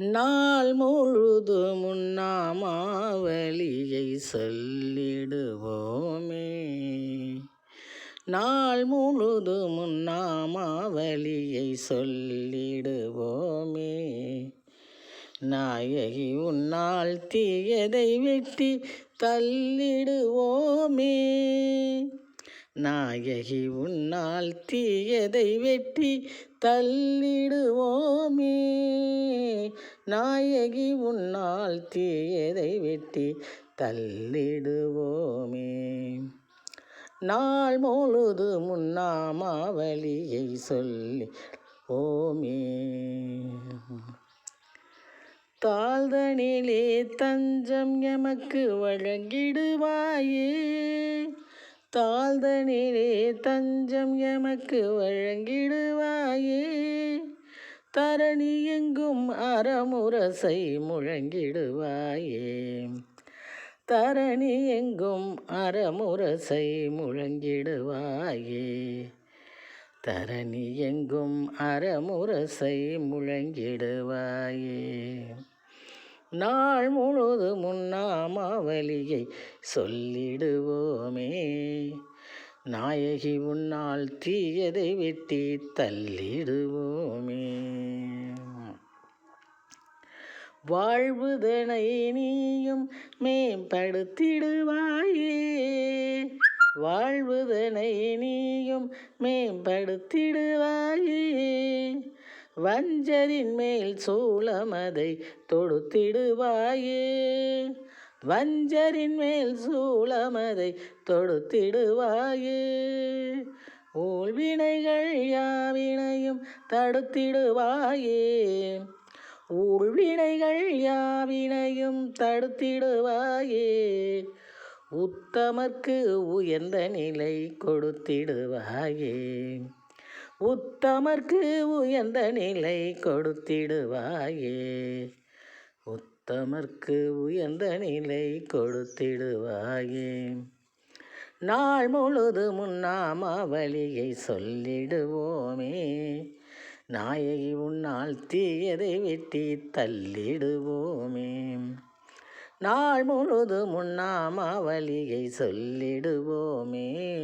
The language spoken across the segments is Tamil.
நாள் முழுது முன்னாமாவளியை சொல்லிடுவோமே. நாள் முழுது முன்னாமாவளியை சொல்லிடுவோமே. நாயகி உன்னால் தீயதை வெட்டி தள்ளிடுவோமே. நாயகி உன்னால் தீயதை வெட்டி தள்ளிடுவோமே. நாயகி உன்னால் தீயதை வெட்டி தள்ளிடுவோமே. நாள் முழுது முன்னாமாவளியை சொல்லி ஓமே தாழ்தனிலே தஞ்சம் எமக்கு வழங்கிடுவாயே. தாழ்தனிலே தஞ்சம் எமக்கு வழங்கிடுவாயே. தரணி எங்கும் அறமுரசை முழங்கிடுவாயே. தரணி எங்கும் அறமுரசை முழங்கிடுவாயே. தரணி எங்கும் அறமுரசை முழங்கிடுவாயே. நாள் முழுது முன்னாமாவலியை சொல்லிடுவோமே. நாயகி உன்னால் தீயதை வெட்டி தள்ளிடுவோமே. வாழ்வுதனை நீயும் மேம்படுத்திடுவாயே. வாழ்வுதனை நீயும் மேம்படுத்திடுவாயே. வஞ்சரின் மேல் சூளமதை தொடுத்திடுவாயே. வஞ்சரின் மேல் சூளமதை தொடுத்திடுவாயே. ஊழ்வினைகள் யாவினையும் தடுத்திடுவாயே. ஊழ்வினைகள் யாவினையும் தடுத்திடுவாயே. உத்தமர்க்கு உயர்ந்த நிலை கொடுத்திடுவாயே. உத்தமர்க்கு உயர்ந்த நிலை கொடுத்திடுவாயே. உத்தமர்க்கு உயர்ந்த நிலை கொடுத்திடுவாயே. நாள் முழுது முன்னாமாவலியை சொல்லிடுவோமே. நாயகி உன்னால் தீயதை வெட்டி தள்ளிடுவோமே. நாள் முழுது முன்னாமாவலியை சொல்லிடுவோமே.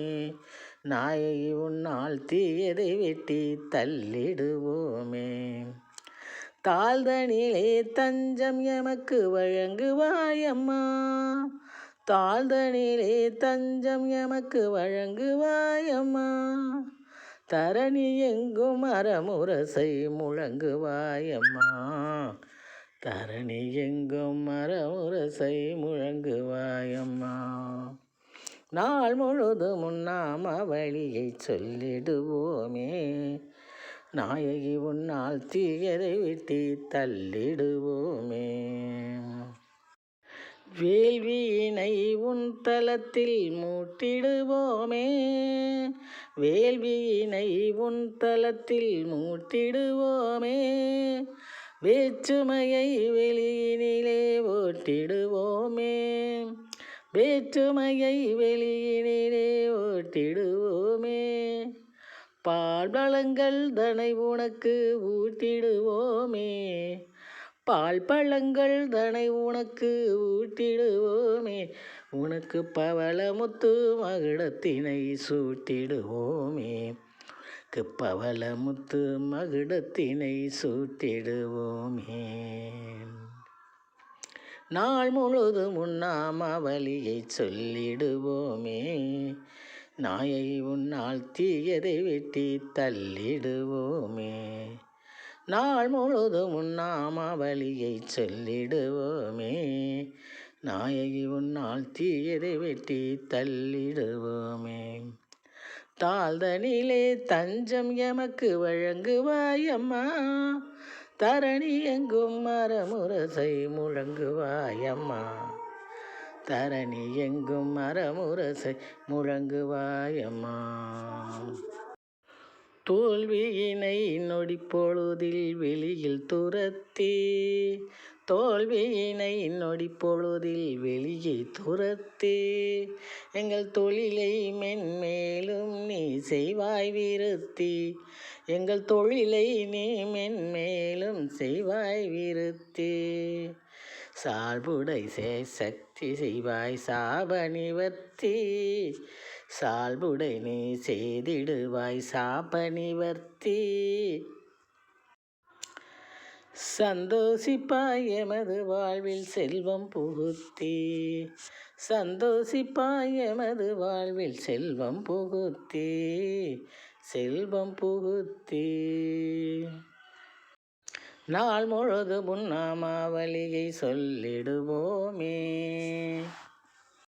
நாயகி உன்னால் தீயதை வெட்டி தள்ளிடுவோமே. தாழ்தனிலே தஞ்சம் எமக்கு வழங்குவாயம்மா. தாழ்தனிலே தஞ்சம் எமக்கு வழங்குவாயம்மா. தரணி எங்கும் அறமுரசை முழங்குவாயம்மா. தரணி எங்கும் மரமுரசை முழங்குவாயம்மா. நாள் முழுதும் உண்ணாம வழியை சொல்லிடுவோமே. நாயகி உன்னால் தீயதை விட்டி தள்ளிடுவோமே. வேள்வியினை உன் தலத்தில் மூட்டிடுவோமே. வேள்வியினை உன் தலத்தில் மூட்டிடுவோமே. வேற்றுமையை வெளியினிலே ஓட்டிடுவோமே. வேற்றுமையை வெளியினிலே ஓட்டிடுவோம். பால் பழங்கள் தனை உனக்கு ஊட்டிடுவோமே. பால் பழங்கள் தனை உனக்கு ஊட்டிடுவோமே. உனக்கு பவளமுத்து மகுடத்தினை சூட்டிடுவோமே. பவளமுத்து மகுடத்தினை சூட்டிடுவோமே. நாள் முழுதும் உண்ணாமவலியை சொல்லிடுவோமே. நாயை உன்னால் தீயதை வெட்டி தள்ளிடுவோமே. நாள் முழுதும் உண்ணாமவலியை சொல்லிடுவோமே. நாயகி உன்னால் தீயதை வெட்டி தள்ளிடுவோமே. தாழ்தனிலே தஞ்சம் எமக்கு வழங்குவாயம்மா. தரணி எங்கும் மரமுரசை முழங்குவாயம்மா. தரணி எங்கும் மரமுரசை முழங்குவாயம்மா. தோல்வியினை நொடி பொழுதில் வெளியில் துரத்தி தோல்வியினை நொடி பொழுதில் வெளியே துரத்தி எங்கள் தொழிலை மென்மேலும் நீ செய்வாய் விருத்தி எங்கள் தொழிலை நீ மென்மேலும் செய்வாய் விருத்தி. சால்புடை சக்தி செய்வாய் சாப நிவர்த்தி சால்புடை நீ செய்திடுவாய் சாப நிவர்த்தி சந்தோஷிப்பாய் எமது வாழ்வில் செல்வம் புகுத்தி. சந்தோஷிப்பாய் எமது வாழ்வில் செல்வம் புகுத்தி. செல்வம் புகுத்தி. நாள் முழுது முன்னாமாவலியை சொல்லிடுவோமே.